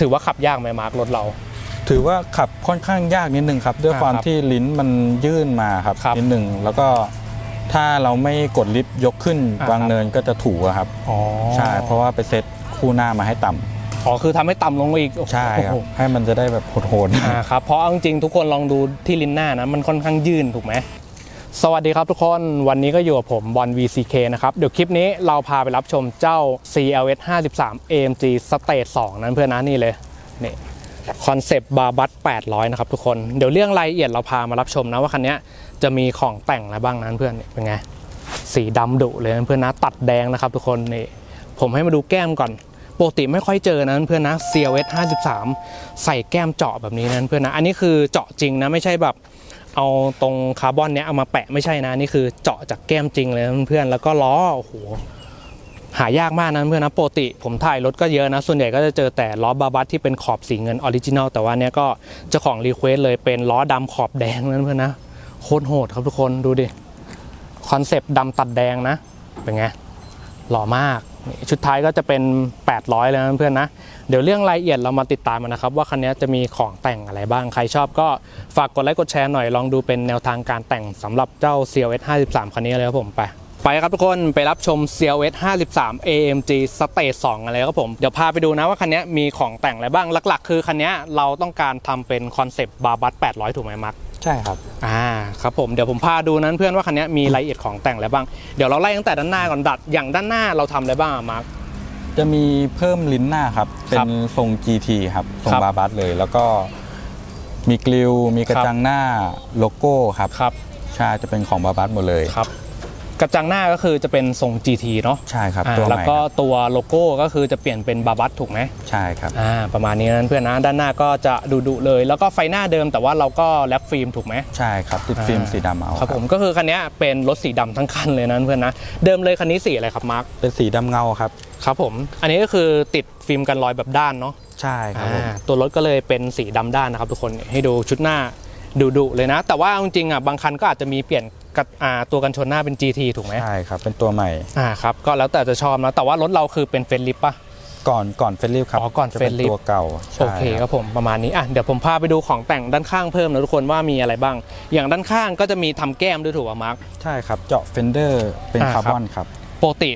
ถือว่าขับยากไหมมาร์ครถเรา ถือว่าขับค่อนข้างยากนิดนึงครับ ด้วยอ่าความครับที่ลิ้นมันยื่นมาครับครับนิดนึงแล้วก็ถ้าเราไม่กดลิฟต์ยกขึ้นอ่าวางครับเนินก็จะถูกอะครับอ๋อใช่เพราะว่าไปเซตคู่หน้ามาให้ต่ำอ๋อคือทำให้ต่ำลงมาอีกโอ้โหใช่ครับให้มันจะได้แบบโหดๆ อ่าครับเพราะเอาจริงๆทุกคนลองดูที่ลิ้นหน้านะมันค่อนข้างยื่นถูกไหม สวัสดีครับทุกคนวันนี้ก็อยู่กับผมบอล VCK นะครับ เดี๋ยวคลิปนี้เราพาไปรับชมเจ้า CLS 53 AMG Stage 2 นั้นเพื่อนนะนี่เลยนี่คอนเซปต์บาบัต800 นะครับทุกคน เดี๋ยวเรื่องรายละเอียดเราพามารับชมนะว่าคันนี้จะมีของแต่งอะไรบ้างนั้นเพื่อนนี่เป็นไง สีดำดุเลยนะเพื่อนนะตัดแดงนะครับทุกคนนี่ผมให้มาดูแก้มก่อนปกติไม่ค่อยเจอนะเพื่อนนะ CLS 53 ใส่แก้มเจาะแบบนี้นะเพื่อนนะ อันนี้คือเจาะจริงนะไม่ใช่แบบ เอาตรงคาร์บอนเนี้ยเอามาแปะไม่ใช่นะนี่คือเจาะจากแก้มจริงเลยนเพื่อนแล้วก็ล้อโอ้โหหายากมากนะเพื่อนนะปกติผมถ่ายรถก็เยอะนะ ส่วนใหญ่ก็จะเจอแต่ล้อบาบัสที่เป็นขอบสีเงินออริจินัลแต่ว่าเนี้ยก็เจ้าของรีเควสเลยเป็นล้อดำขอบแดงนะเพื่อนนะโคตรโหดครับทุกคนดูดิคอนเซปต์ดำตัดแดงนะ เป็นไงหล่อมาก ชุดท้ายก็จะเป็น 800แล้วนะเพื่อนนะ เดี๋ยวเรื่องรายละเอียดเรามาติดตามกันนะครับ ว่าคันนี้จะมีของแต่งอะไรบ้าง ใครชอบก็ฝากกดไลค์กดแชร์หน่อย ลองดูเป็นแนวทางการแต่งสำหรับเจ้า CLS 53 คันนี้เลยครับผมไปไปครับทุกคนไปรับชม CLS 53 AMG Stage 2กันเลยครับผม เดี๋ยวพาไปดูนะว่าคันนี้มีของแต่งอะไรบ้างหลัก ๆ คือคันนี้เราต้องการทำเป็นคอนเซปต์บาบัส800 ถูกไหมมาร์ ใช่ครับ อ่าครับผมเดี๋ยวผมพาดูนั้นเพื่อนว่าคันนี้มีรายละเอียดของแต่งอะไรบ้างเดี๋ยวเราไล่ตั้งแต่ด้านหน้าก่อนดัดอย่างด้านหน้าเราทำอะไรบ้างอะมาร์ค จะมีเพิ่มลิ้นหน้าครับ เป็ครันบทรง GT ครับ ทรงครับบาบัสเลย แล้วก็มีกลิวมีกระครับ จังหน้าโลโก้ครับครับใช่จะเป็นของบาบัสหมดเลย ครับ กระจังหน้าก็คือจะเป็นทรง GT เนาะใช่ครับอ่าตัวใหแล้วม่ก็ครับตัวโลโก้ก็คือจะเปลี่ยนเป็นบาบัสถูกไหมใช่ครับ อ่าประมาณนี้นั้นเพื่อนนะด้านหน้าก็จะดุดุๆเลย แล้วก็ไฟหน้าเดิมแต่ว่าเราก็แรปฟิล์มถูกไหม ใช่ครับติดฟิล์มอ่าสีดำเอาครับผมก็คือคันนี้เป็นรถสีดำทั้งคันเลยนั้นเพื่อนนะเดิมเลยคันนี้สีอะไรครับมาร์คเป็นสีดำเงาครับ ครับผมอันนี้ก็คือติดฟิล์มกันรอยแบบด้านเนาะใช่ครับผม อ่าตัวรถก็เลยเป็นสีดำด้านนะครับทุกคนให้ดูชุดหน้า ดุดุๆเลยนะ แต่ว่าจริงๆอะบางคันก็อาจจะมีเปลี่ยนกับอ่าตัวกันชนหน้าเป็น GT ถูกไหมใช่ครับ เป็นตัวใหม่อ่าครับก็แล้วแต่จะชอบนะแต่ว่ารถเราคือเป็นเฟรนลิปป่ะก่อนก่อนเฟรนลิฟครับอ๋อก่อนจะเป็น Fairlift ตัวเก่าใช่โอเคครับผมประมาณนี้อะเดี๋ยวผมพาไปดูของแต่งด้านข้างเพิ่มนะทุกคนว่ามีอะไรบ้าง อย่างด้านข้างก็จะมีทำแก้มด้วยถูกป่ะมาร์คใช่ครับเจาะเฟนเดอร์เป็นอ่าคาร์บอนครับปกติ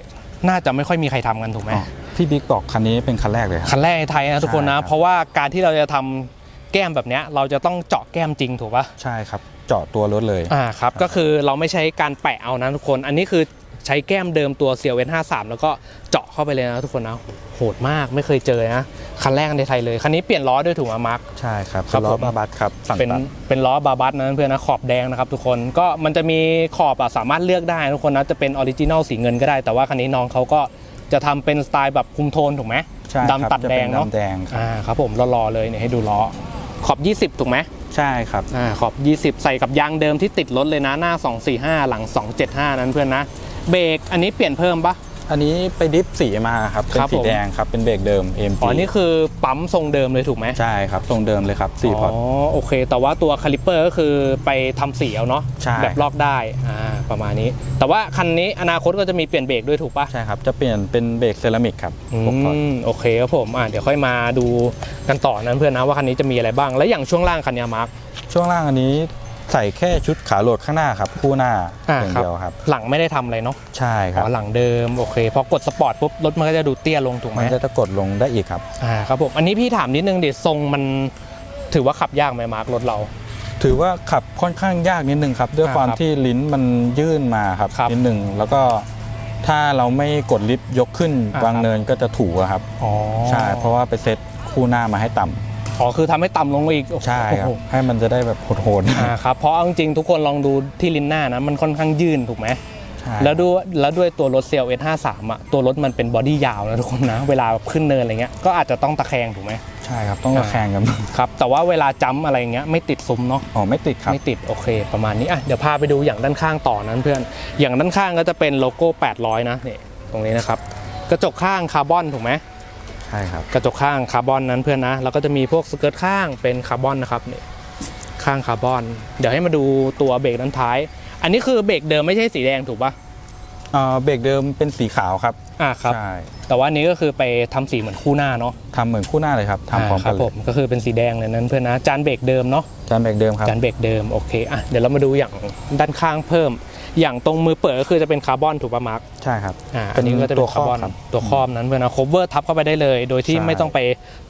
น่าจะไม่ค่อยมีใครทำกันถูกไหมอ๋อพี่บิ๊กบอกคันนี้เป็นคันแรกเลยคคัรับนแรกในไทยนะทุกคนใช่นะครับเพราะว่าการที่เราจะทำ แก้มแบบเนี้ยเราจะต้องเจาะแก้มจริงถูกป่ะใช่ครับ เจาะตัวรถเลยอ่าครับก็คือเราไม่ใช้การแปะเอานะทุกคน อันนี้คือใช้แก้มเดิมตัวเซียวเวน53แล้วก็เจาะเข้าไปเลยนะทุกคนนะโหดมากไม่เคยเจอนะคันแรกในไทยเลยคันนี้เปลี่ยนล้อด้วยถูกไหมมาร์คใช่ครับครับเป็นล้ผอมบาบัสครับสั่งเป็นตัดเป็นล้อบาบัสนะเพื่อนนะขอบแดงนะครับทุกคนก็มันจะมีขอบอะสามารถเลือกได้ทุกคนนะจะเป็นออริจินอลสีเงินก็ได้ แต่ว่าคันนี้น้องเขาก็จะทำเป็นสไตล์แบบคุมโทนถูกไหมใช่ครับดำตัดจะแดป็งเนาะดำแดงครับอ่าครับผมรอๆเลยเนี่ยให้ดูล้อ ขอบ 20 ถูกไหมใช่ครับอ่าขอบ 20 ใส่กับยางเดิมที่ติดรถเลยนะหน้า 245 หลัง 275 นั้นเพื่อนนะ เบรกอันนี้เปลี่ยนเพิ่มปะ อันนี้ไปดิฟสีมาครับเป็นครับสีผมแดงครับเป็นเบรกเดิม AMG อ๋อนี่คือปั๊มทรงเดิมเลยถูกไหมใช่ครับทรงเดิมเลยครับสี่พอร์ตอ๋อโอเค แต่ว่าตัวคาลิปเปอร์ก็คือไปทำสีเอาเนาะใช่แบบลอกได้อ่าประมาณนี้ แต่ว่าคันนี้อนาคตก็จะมีเปลี่ยนเบรกด้วยถูกปะใช่ครับจะเปลี่ยนเป็นเบรกเซรามิกครับอืหกพอร์ตมโอเคครับผมอ่าเดี๋ยวค่อยมาดูกันต่อนั้นเพื่อนนะว่าคันนี้จะมีอะไรบ้าง แล้วอย่างช่วงล่างคันนี้มาร์คช่วงล่างอันนี้ ใส่แค่ชุดขาโหลดข้างหน้าครับ คู่หน้าอ่าอย่างครับเดียวครับ หลังไม่ได้ทำอะไรเนาะใช่ครัอ๋บอหลังเดิมโอเคพอกดสปอร์ตปุ๊บรถมันก็จะดูเตี้ยลงถูกไหมมันจะตะกดลงได้อีกครับอ่าครับผมอันนี้พี่ถามนิดนึงดิทรงมันถือว่าขับยากไหมมาร์ครถเรา ถือว่าขับค่อนข้างยากนิดนึงครับ ด้วยอ่าความครับที่ลิ้นมันยื่นมาครับครับนิดนึงแล้วก็ถ้าเราไม่กดลิฟต์ยกขึ้นอ่าวางครับเนินก็จะถูกอะครับอ๋อใช่เพราะว่าไปเซตคู่หน้ามาให้ต่ำ อ๋อคือทำให้ต่ำลงมาอีกโอ้โหใช่ครับให้มันจะได้แบบโหดๆอ่าครับเพราะเอาจริงๆทุกคนลองดูที่ลิ้นหน้านะมันค่อนข้างยื่นถูกไหมใช่แล้วด้วยแล้วด้วยตัวรถเซลเอสห้าสามอะตัวรถมันเป็นบอดี้ยาวนะทุกคนนะ เวลาขึ้นเนินอะไรเงี้ยก็อาจจะต้องตะแคงถูกไหมใช่ครับต้องระแคงกันครับแต่ว่าเวลาจัมป์อะไรเงี้ยไม่ติดซุ้มเนาะอ๋อไม่ติดครับไม่ติดโอเค ประมาณนี้อะเดี๋ยวพาไปดูอย่างด้านข้างต่อนั้นเพื่อน อย่างด้านข้างก็จะเป็นโลโก้ 800 นะนี่ตรงนี้นะครับกระจกข้างคาร์บอนถูกไหม ใช่ครับกระจกข้างคาร์บอนนั้นเพื่อนนะแล้วก็จะมีพวกสเกิร์ตข้างเป็นคาร์บอนนะครับนี่ข้างคาร์บอน เดี๋ยวให้มาดูตัวเบรกด้านท้าย อันนี้คือเบรกเดิมไม่ใช่สีแดงถูกปะเอ่อเบรกเดิมเป็นสีขาวครับอ่าครับ ใช่แต่ว่าอันนี้ก็คือไปทำสีเหมือนคู่หน้าเนาะทำเหมือนคู่หน้าเลยครับทำพร้อมคกัรันบเลผยมก็คือเป็นสีแดงเลยนั้นเพื่อนนะจานเบรกเดิมเนาะ จานเบรกเดิมครับ จานเบรกเดิมโอเคอะเดี๋ยวเรามาดูอย่างด้านข้างเพิ่ม อย่างตรงมือเปิดก็คือจะเป็นคาร์บอนถูกป่ะมาร์คใช่ครับอ่าเป็อันนนี้ก็จะเป็นคาร์บอนตัวครอบครับตัวครอบนั้นเพื่อนนะ cover ทับเข้าไปได้เลย โดยที่ใช่ไม่ต้องไป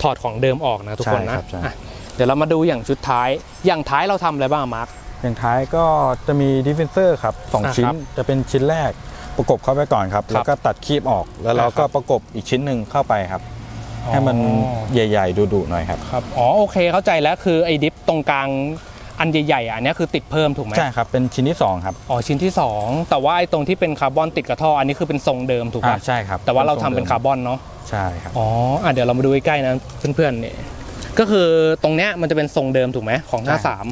ถอดของเดิมออกนะทุกคนใช่นะครับใช่อะเดี๋ยวเรามาดูอย่างชุดท้าย อย่างท้ายเราทำอะไรบ้างมาร์คอย่างท้ายก็จะมีดิฟเฟนเซอร์ครับสองอ่าชิ้ครันบจะเป็นชิ้นแรกประกบเข้าไปก่อนครับครับแล้วก็ตัดคีบออกแล้วเราอ่าคก็รับประกบอีกชิ้นหนึ่งเข้าไปครับ ให้มันใหญ่ ๆดุๆหน่อยครับครับอ๋อโอเคเข้าใจแล้วคือไอ้ดิฟตรงกลาง อันใหญ่ๆอะอันเนี้ยคือติดเพิ่มถูกไหมใช่ครับ เป็นชิ้นที่สองครับอ๋อชิ้นที่ 2 แต่ว่าไอ้ตรงที่เป็นคาร์บอนติดกับท่ออันนี้คือเป็นทรงเดิมถูกไหมอ่าใช่ครับแต่ว่าเราทำทงเป็นดิมคาร์บอนเนาะใช่ครับอ๋ออะเดี๋ยวเรามาดูใกล้ๆนะเพื่อนๆเนี่ยก็คือตรงเนี้ยมันจะเป็นทรงเดิมถูกไหมของหน้าใช่สาม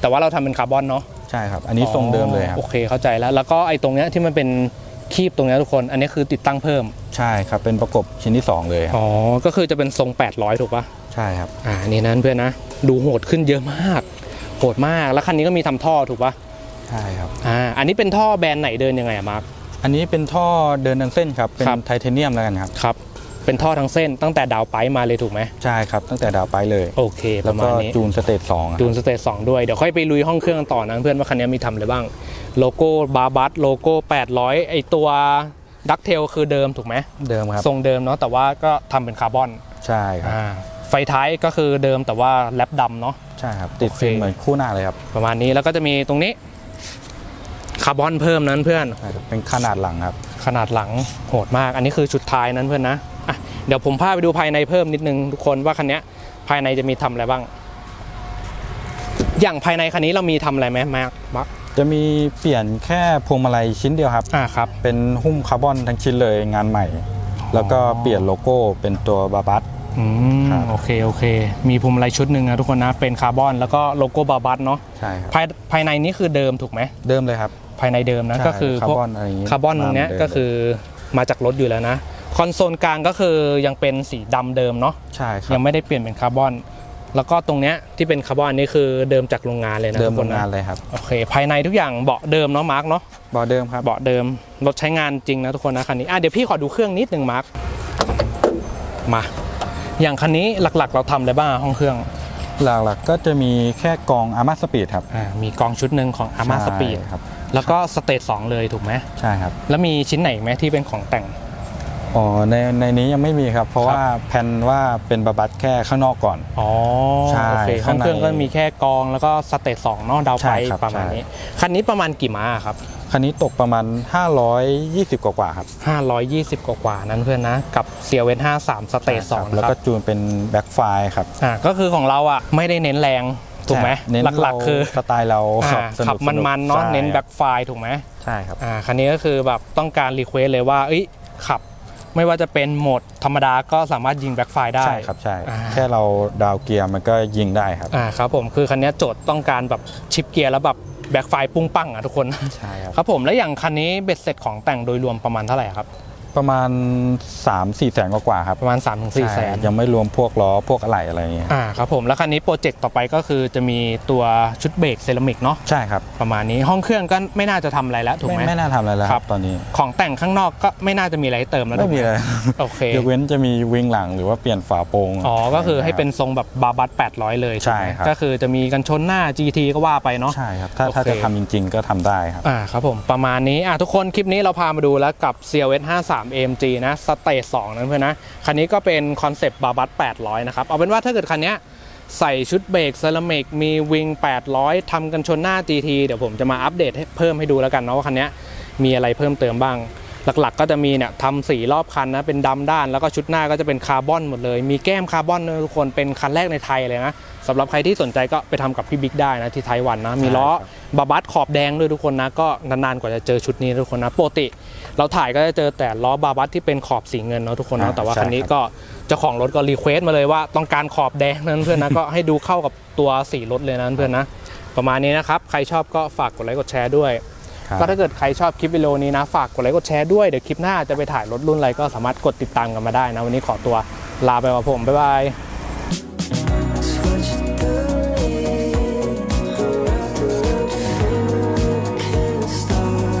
แต่ว่าเราทำเป็นคาร์บอนเนาะใช่ครับ อันนี้ทรงเดิมเลยครับโอเคเข้าใจแล้ว แล้วก็ไอ้ตรงเนี้ยที่มันเป็นคีบตรงเนี้ยทุกคน อันนี้คือติดตั้งเพิ่ม ใช่ครับ เป็นประกบชิ้นที่สองเลยครับอ๋อ ก็คือจะเป็นทรง 800 ถูกปะใช่ครับ อ่า นี่นั้นเพื่อนนะ ดูโหดขึ้นเยอะมาก โหดมากแล้วคันนี้ก็มีทำท่อถูกปะใช่ครับอ่าอันนี้เป็นท่อแบรนด์ไหนเดินยังไงอะมาร์คอันนี้เป็นท่อเดินทั้งเส้นครับเป็นครับไทเทเนียมแล้วกันครับครับ เป็นท่อทั้งเส้นตั้งแต่ดาวไปมาเลยถูกไหมใช่ครับตั้งแต่ดาวไปเลยโอเคปแล้วระมาก็ณนี้จูนสเตจสองอะจูนสเตจสองด้วยเดี๋ยวค่อยไปลุยห้องเครื่องกันต่อนะเพื่อนว่าคันนี้มีทำอะไรบ้าง โลโก้บาบัสโลโก้ 800 ไอตัวดักเทลคือเดิมถูกไหมเดิมครับทรงเดิมเนาะแต่ว่าก็ทำเป็นคาร์บอนใช่ครับอ่าไฟท้ายก็คือเดิมแต่ว่าแลปดำเนาะ ใช่ครับ ติดโอเคฟิล์มเหมือนคู่หน้าเลยครับ ประมาณนี้แล้วก็จะมีตรงนี้คาร์บอนเพิ่มนั้นเพื่อนใช่ครับเป็นขนาดหลังครับ ขนาดหลังโหดมาก อันนี้คือชุดท้ายนั้นเพื่อนนะอะเดี๋ยวผมพาไปดูภายในเพิ่มนิดนึงทุกคนว่าคันเนี้ยภายในจะมีทำอะไรบ้าง อย่างภายในคันนี้เรามีทำอะไรไหมมาร์คมาร์คจะมีเปลี่ยนแค่พวงมาลัยชิ้นเดียวครับอ่าครับ เป็นหุ้มคาร์บอนทั้งชิ้นเลยงานใหม่ แล้วก็เปลี่ยนโลโก้เป็นตัวบาบัส อืมครับ โอเคโอเค มีพวงมาลัยชุดหนึ่งนะทุกคนนะ เป็นคาร์บอนแล้วก็โลโก้บาบัสเนาะใช่ครับ ภายภายในนี้คือเดิมถูกไหม เดิมเลยครับ ภายในเดิมนะใช่ก็คือคาพวร์กบอนอะไรอย่างงี้คาร์บอนตรงเนี้ยมาเหมืก็คือมาจากรถอยู่แล้วนะ คอนโซลกลางก็คือยังเป็นสีดำเดิมเนาะใช่ครัยับงไม่ได้เปลี่ยนเป็นคาร์บอน แล้วก็ตรงเนี้ยที่เป็นคาร์บอนนี่คือเดิมจากโรงงานเลยนะเดิมทุกโรคนงนะงานเลยครับโอเค ภายในทุกอย่างเบาะเดิมเนาะมาร์กเนาะบอเดิมครับ เบาะเดิมรถใช้งานจริงนะทุกคนนะคันนี้อะเดี๋ยวพี่ขอดูเครื่องนิดหนึ่งมาร์กมา อย่างคันนี้หลักๆ เราทำอะไรบ้างห้องเครื่องหลักๆก็จะมีแค่กองอาร์มาสปีดครับอ่ามีกองชุดหนึ่งของ a r m a ใช่ Speed ครับ แล้วก็สเตจสองเลยถูกไหมใช่ครับแล้วมีชิ้นไหนอีกไหมที่เป็นของแต่ง อ๋อในในนี้ยังไม่มีครับ เพราะครับ ว่าแผนว่าเป็นบาบัสแค่ข้างนอกก่อน อ๋อใช่โอเคห้ข้าองในเครื่องก็มีแค่กองแล้วก็สเตจสองเนาะดาวใช่ไฟครับประมาณใช่ นี้ คันนี้ประมาณกี่ม้าครับคันนี้ตกประมาณ 520 กว่าๆครับ520 กว่าๆนั้นเพื่อนนะกับ CLS 53สเตจใช่ครับ2แล้วนะคก็รับจูนเป็นแบ็คไฟครับอ่าก็คือของเราอะไม่ได้เน้นแรงถูกไหมใช่เน้นหลักๆ คือสไตล์เราอ่าขับสขันุบกๆมันๆเนาะใช่เน้นคแบ็รับคไฟถูกไหมใช่ครับ อ่าคันนี้ก็คือแบบต้องการรีเควสเลยว่าเอ้ยขับ ไม่ว่าจะเป็นโหมดธรรมดาก็สามารถยิงแบ็คไฟได้ ใช่ครับใช่ อ่า แค่เราดาวเกียร์มันก็ยิงได้ครับ อ่าครับผมคือคันนี้โจทย์ต้องการแบบชิปเกียร์แล้วแบบ แบ็คไฟปุ้งปังอะทุกคน ใช่ครับ ครับผมแล้วอย่างคันนี้เบ็ดเสร็จของแต่งโดยรวมประมาณเท่าไหร่ครับ ประมาณ 3-4แสนกว่าๆครับประมาณ3-4ถึงแสใช่นยังไม่รวมพวกล้อพวกอะไหล่อะไรอย่างเงี้ยอ่าครับผมแล้วคันนี้โปรเจกต์ต่อไปก็คือจะมีตัวชุดเบรกเซรามิกเนาะใช่ครับประมาณนี้ห้องเครื่องก็ไม่น่าจะทำอะไรแล้วถูกไหม ไม่ไม่น่าทำอะไรแล้วคครัรับ บตอนนี้ของแต่งข้างนอกก็ไม่น่าจะมีอะไรให้เติมแล้วไม่มีถูกหเลยโอเคยกเว้นจะมีวิงหลังหรือว่าเปลี่ยนฝาโปรงอ๋อก็คือให้เป็นทรงแบบบาบัส800 เลยใช่ถูกไหมครับก็คือจะมีกันชนหน้า GT ก็ว่าไปเนาะ ใช่ครับถ้าโอเค ถ้าจะทำจริง ๆ ก็ทำได้ครับ อ่าครับผมประมาณนี้อะทุกคนคลิปนี้เราพามาดูแล้วกับ CLS 53 AMG นะสเตจ2นั้นเพื่อนนะ คันนี้ก็เป็นคอนเซปต์บาบัส800 นะครับ เอาเป็นว่าถ้าเกิดคันนี้ใส่ชุดเบรกเซรามิกมีวิง 800ทำกันชนหน้า GT เดี๋ยวผมจะมาอัปเดตเพิ่มให้ดูแล้วกันเนาะว่าคันนี้มีอะไรเพิ่มเติมบ้าง หลักๆ ก็จะมีเนี่ยทำสีรอบคันนะเป็นดำด้าน แล้วก็ชุดหน้าก็จะเป็นคาร์บอนหมดเลย มีแก้มคาร์บอนนะทุกคนเป็นคันแรกในไทยเลยนะสำหรับใครที่สนใจก็ไปทำกับพี่บิ๊กได้นะที่ไทยวันนะมีล้อใช่ครับบาบัสขอบแดงด้วยทุกคนนะก็นานๆกว่าจะเจอชุดนี้ทุกคนนะปกติ เราถ่ายก็จะเจอแต่ล้อบาบัสที่เป็นขอบสีเงินเนาะทุกคนเนาะอ่าแต่ว่าใช่คันนี้ครับก็เจ้าของรถก็รีเควสต์มาเลยว่าต้องการขอบแดงนั้นเพื่อนนะก็ให้ดูเข้ากับตัวสีรถเลยนะเพื่อนนะประมาณนี้นะครับใครชอบก็ฝากกดไลค์กดแชร์ด้วยครับ ก็ถ้าเกิดใครชอบคลิปวิดีโอนี้นะ ฝากกดไลค์กดแชร์ด้วยเดี๋ยวคลิปหน้าจะไปถ่ายรถรุ่นอะไรก็สามารถกดติดตามกันมาได้นะ วันนี้ขอตัวลาไปกับผมบ๊ายบาย